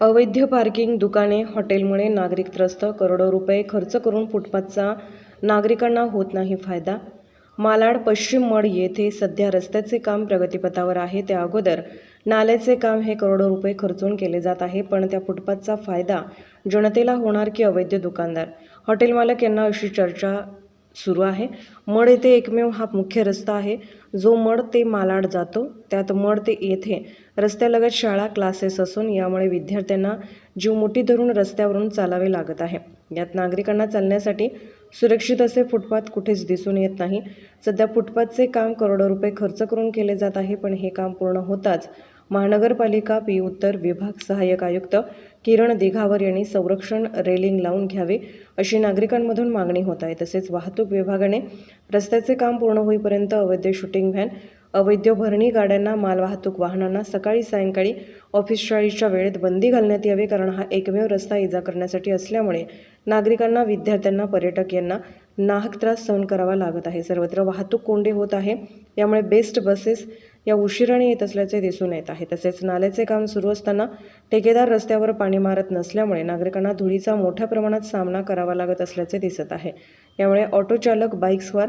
अवैध पार्किंग दुकाने हॉटेलमुळे नागरिक त्रस्त करोडो रुपये खर्च करून फुटपाथचा नागरिकांना होत नाही फायदा. मालाड पश्चिम मड येथे सध्या रस्त्याचे काम प्रगतीपथावर आहे. त्या अगोदर नाल्याचे काम हे करोडो रुपये खर्चून केले जात आहे पण त्या फुटपाथचा फायदा जनतेला होणार की अवैध दुकानदार? हॉटेल मालक यांना अशी चर्चा सुरू आहे. मड येथे एकमेव हा मुख्य रस्ता आहे. जो मड ते मालाड जातो त्यात मड ते येथे रस्त्यालगत शाळा क्लासेस असून यामुळे विद्यार्थ्यांना जीव मुठी धरून रस्त्यावरून चालावे लागत आहे. यात नागरिकांना चालण्यासाठी सुरक्षित असे फुटपाथ कुठेच दिसून येत नाही. सध्या फुटपाथचे काम करोडो रुपये खर्च करून केले जात आहे पण हे काम पूर्ण होताच. महानगरपालिका पी उत्तर विभाग सहाय्यक आयुक्त किरण दिघावर यांनी संरक्षण रेलिंग लावून घ्यावे अशी नागरिकांमधून मागणी होत आहे. तसेच वाहतूक विभागाने रस्त्याचे काम पूर्ण होईपर्यंत अवैध शूटिंग व्हॅन अवैध भरणी गाड्यांना मालवाहतूक वाहनांना सकाळी सायंकाळी ऑफिस शाळेच्या वेळेत बंदी घालण्यात यावी कारण हा एकमेव रस्ता इजा करण्यासाठी असल्यामुळे नागरिकांना विद्यार्थ्यांना पर्यटक यांना नाहक त्रास सहन करावा लागत आहे. सर्वत्र वाहतूक कोंडी होत आहे. यामुळे बेस्ट बसेस या उशिराने येत असल्याचे दिसून येत आहे. तसेच नाल्याचे काम सुरू असताना ठेकेदार रस्त्यावर पाणी मारत नसल्यामुळे नागरिकांना धुळीचा मोठ्या प्रमाणात सामना करावा लागत असल्याचे दिसत आहे. यामुळे ऑटो चालक बाईक्सवर